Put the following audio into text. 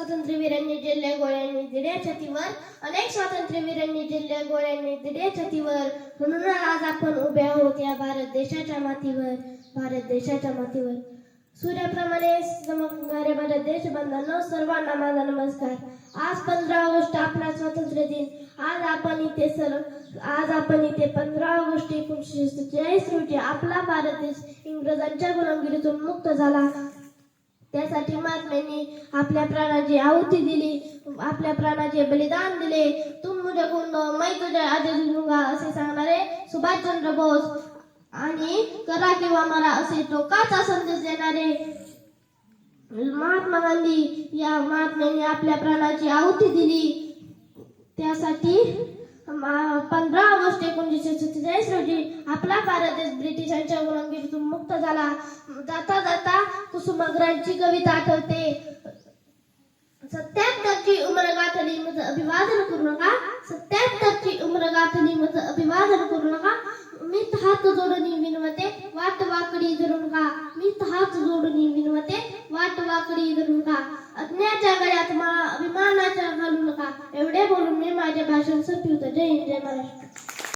स्वातंत्र्यवीरांनी जिल्ह्या गोळ्यांनी दिल्या छातीवर. अनेक स्वातंत्र्यवीरांनी जिल्ह्या गोळ्यांनी दिल्या छातीवर. म्हणून आज आपण उभे आहोत या भारत देशाच्या मातीवर भारत देशाच्या मातीवर. सूर्याप्रमाणे चमकणारे भारत देश बांधवांनो सर्वांना माझा नमस्कार. आज पंधरा ऑगस्ट आपला स्वातंत्र्य दिन. आज आपण इथे सर आज आपण इथे पंधरा ऑगस्ट एकोणीसशे सत्तेचाळीस रोजी आपला भारत देश इंग्रजांच्या गुलामगिरीतून मुक्त झाला. करण्यासाठी महात्म्यांनी आपल्या प्राणाची आहुती दिली. आपल्या प्राणाचे बलिदान दिले. तुम मुझे खून मै मैं तुझे आजादी दूंगा असे सांगणारे सुभाषचंद्र बोस आणि करा किंवा मला असे टोकाचा संदेश देणारे महात्मा गांधी या महात्म्यांनी आपल्या प्राणाची आहुती दिली. त्यासाठी पंधरा ऑगस्ट एकोणीसशे सत्तेचाळीस रोजी आपला भारत देश ब्रिटिशांच्या गुलामगिरीतून मुक्त झाला. जाता मगरांची कविता आठवते. सत्याहत्तरची उमर गाठली मज अभिवादन करू नका. सत्याहत्तरची उमर गाठली मज अभिवादन करू नका. मी हात जोडणी विनवते वाट वाकडी धरू नका मी हात जोडणी विनवते वाट वाकडी धरू नका अज्ञाच्या गळ्यात मला अभिमानाच्या घालू नका. एवढे बोलून मी माझे भाषण संपवतो. जय हिंद जय महाराष्ट्र.